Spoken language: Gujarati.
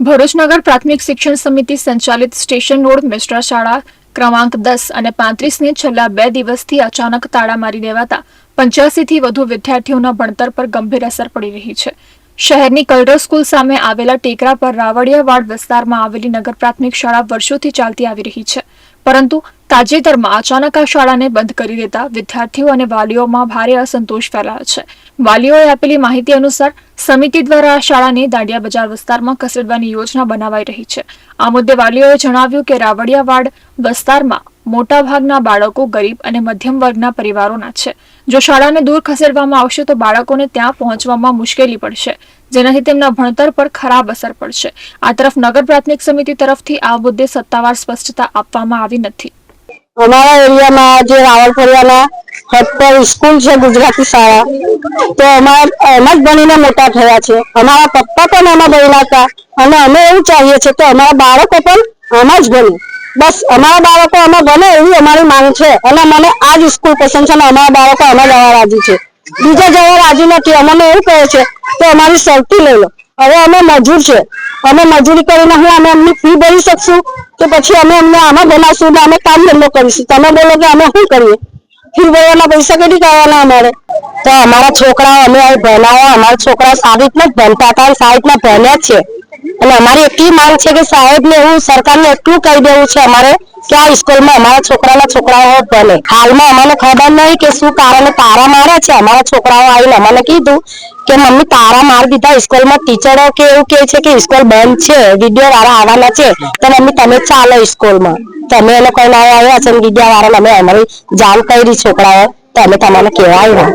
ભરૂચનગર પ્રાથમિક શિક્ષણ સમિતિ સંચાલિત સ્ટેશન રોડ મિશ્રા શાળા ક્રમાંક દસ અને પાંત્રીસને છેલ્લા બે દિવસથી અચાનક તાળા મારી દેવાતા પંચ્યાસીથી વધુ વિદ્યાર્થીઓના ભણતર પર ગંભીર અસર પડી રહી છે. શહેરની કલર સ્કૂલ સામે આવેલા ટેકરા પર રાવડિયાવાડ વિસ્તારમાં આવેલી નગર પ્રાથમિક શાળા વર્ષોથી ચાલતી આવી રહી છે. પરંતુ તાજેતરમાં અચાનક આ શાળાને બંધ કરી દેતા વિદ્યાર્થીઓ અને વાલીઓમાં ભારે અસંતોષ ફેલાયો છે. વાલીઓએ આપેલી માહિતી અનુસાર સમિતિ દ્વારા આ શાળાને દાંડિયા બજાર વિસ્તારમાં ખસેડવાની યોજના બનાવાઈ રહી છે. આ મુદ્દે વાલીઓએ જણાવ્યું કે રાવડિયાવાડ વિસ્તારમાં મોટાભાગના બાળકો ગરીબ અને મધ્યમ વર્ગના પરિવારોના છે. જો શાળાને દૂર ખસેડવામાં આવશે તો બાળકોને ત્યાં પહોંચવામાં મુશ્કેલી પડશે, જેનાથી તેમના ભણતર પર ખરાબ અસર પડશે. આ તરફ નગર પ્રાથમિક સમિતિ તરફથી આ મુદ્દે સત્તાવાર સ્પષ્ટતા આપવામાં આવી નથી. અમારા એરિયામાં જે રાવળફળિયાના હદ સ્કૂલ છે ગુજરાતી શાળા, તો અમારા એમાં જ ભણીને મોટા થયા છે. અમારા પપ્પા પણ એમાં ભણ્યા હતા અને અમે એવું ચાહીએ છીએ કે અમારા બાળકો પણ આમાં જ ભણે. બસ અમારા બાળકો આમાં ભણે એવી અમારી માંગ છે અને મને આ જ સ્કૂલ પસંદ છે અને અમારા બાળકો આમાં જવા રાજી છે. બીજા જવા રાજી નથી. અમને એવું કહે છે કે અમારી સૌથી લઈ લો. હવે અમે મજૂર છે. અમે મજૂરી કરીને હું અમે એમની ફી ભરી શકશું કે પછી અમે અમને આમાં બનાવશું અમે કામ ધંધો કરીશું. તમે બોલો કે અમે શું કરીએ? ફી ભરવાના પૈસા કેટલી કરવાના અમારે? તો અમારા છોકરાઓ અમે અહીં ભણાવવા અમારા છોકરા સારી રીતના જ ભણતા હતા સારી રીતના ભણ્યા છે. અને અમારી એટલી માંગ છે કે સાહેબને એવું સરકારને એટલું કહી દેવું છે અમારે કે આ સ્કૂલમાં અમારા છોકરાના છોકરાઓ ભણે હાલમાં અમને ખબર નહીં કે શું કારણે તારા માર્યા છે. અમારા છોકરાઓ આવીને અમને કીધું કે મમ્મી તારા માર દીધા સ્કૂલમાં ટીચરો કે એવું કે છે કે સ્કૂલ બંધ છે. વીડિયો વાળા આવવાના છે. તો મમ્મી તમે ચાલો સ્કૂલમાં. તમે એ લોકો આવ્યા છે વીડિયો વાળા અમે અમારી જાણ કરી છોકરાઓ. તો અમે તમને કહેવાય